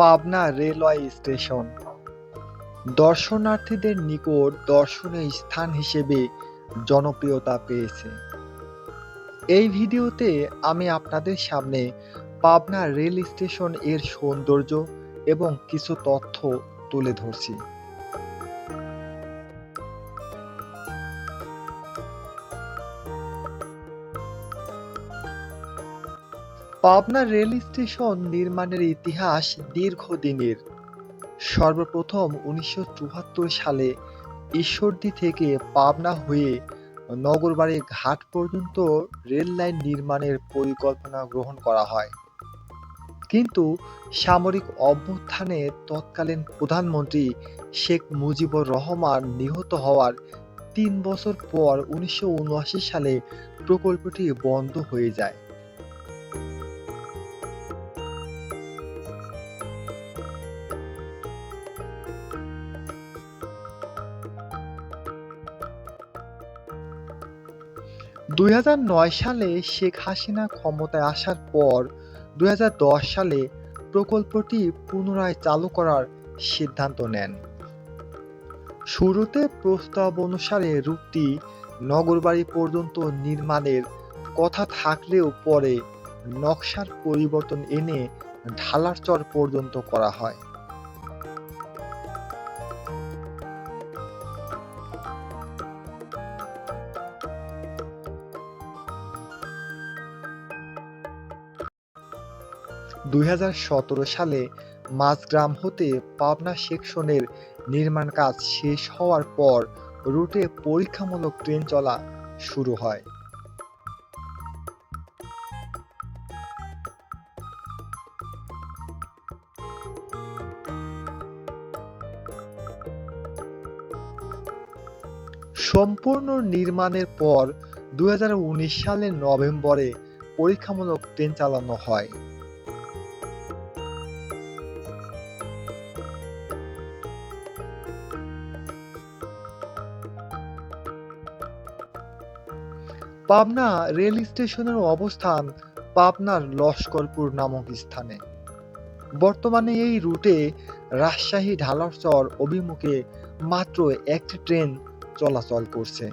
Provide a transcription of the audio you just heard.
Pabna railway station. দর্শনার্থীদের নিকট দর্শনীয় স্থান হিসেবে জনপ্রিয়তা পেয়েছে। এই ভিডিওতে আমি আপনাদের সামনে পাবনা রেল স্টেশনের সৌন্দর্য এবং কিছু তথ্য তুলে ধরছি। পাবনা রেল স্টেশন নির্মাণের ইতিহাস দীর্ঘদিনের। সর্বপ্রথম উনিশশো চুয়াত্তর সালে ঈশ্বরদী থেকে পাবনা হয়ে নগরবাড়ি ঘাট পর্যন্ত রেল লাইন নির্মাণের পরিকল্পনা গ্রহণ করা হয়। কিন্তু সামরিক অভ্যুত্থানে তৎকালীন প্রধানমন্ত্রী শেখ মুজিবুর রহমান নিহত হওয়ার তিন বছর পর উনিশশো উনআশি সালে প্রকল্পটি বন্ধ হয়ে যায়। দুই হাজার নয় সালে শেখ হাসিনা ক্ষমতায় আসার পর দুই হাজার দশ সালে প্রকল্পটি পুনরায় চালু করার সিদ্ধান্ত নেন। শুরুতে প্রস্তাব অনুসারে রুটটি নগরবাড়ি পর্যন্ত নির্মাণের কথা থাকলেও পরে নকশার পরিবর্তন এনে ঢালারচর পর্যন্ত করা হয়। দুই হাজার সতেরো সালে মাঝগ্রাম হতে পাবনা সেকশনের নির্মাণ কাজ শেষ হওয়ার পর রুটে পরীক্ষামূলক ট্রেন চলা শুরু হয়। সম্পূর্ণ নির্মাণের পর দুই সালের নভেম্বরে পরীক্ষামূলক ট্রেন চালানো হয়। পাবনা রেল স্টেশনের অবস্থান পাবনার লস্করপুর নামক স্থানে। বর্তমানে এই রুটে রাজশাহী ঢালারচর অভিমুখে মাত্র একটি ট্রেন চলাচল করছে।